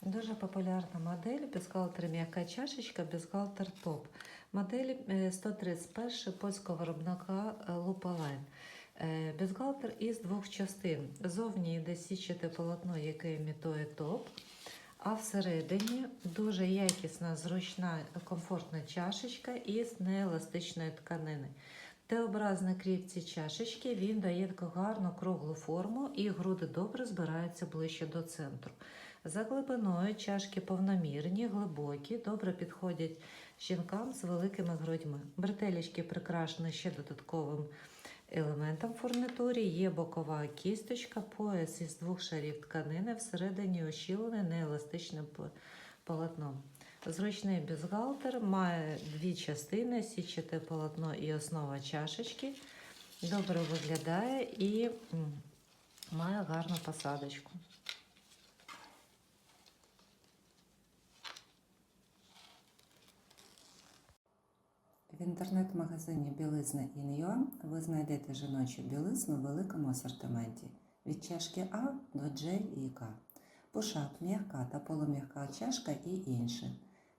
Дуже популярна модель бюстгальтер м'яка чашечка, бюстгальтер топ. Модель е, 131 польського виробника е, Lupaline. Е, Бюстгальтер із двох частин. Зовні йде січате полотно, яке імітує топ, а всередині дуже якісна, зручна, комфортна чашечка із нееластичної тканини. Т-образний кріп ці чашечки він дає таку гарну круглу форму і груди добре збираються ближче до центру. За глибиною чашки повномірні, глибокі, добре підходять жінкам з великими грудьми. Бретелечки прикрашені ще додатковим елементом фурнітурі. Є бокова кісточка, пояс із двох шарів тканини, всередині ощілений нееластичним полотном. Зручний бюстгальтер має дві частини: січате полотно і основа чашечки. Добре виглядає і має гарну посадочку. В інтернет-магазині Білизна Ін'Юа ви знайдете жіночу білизну в великому асортименті від чашки А до J і К. Пушап, м'яка та полум'яка чашка і інше.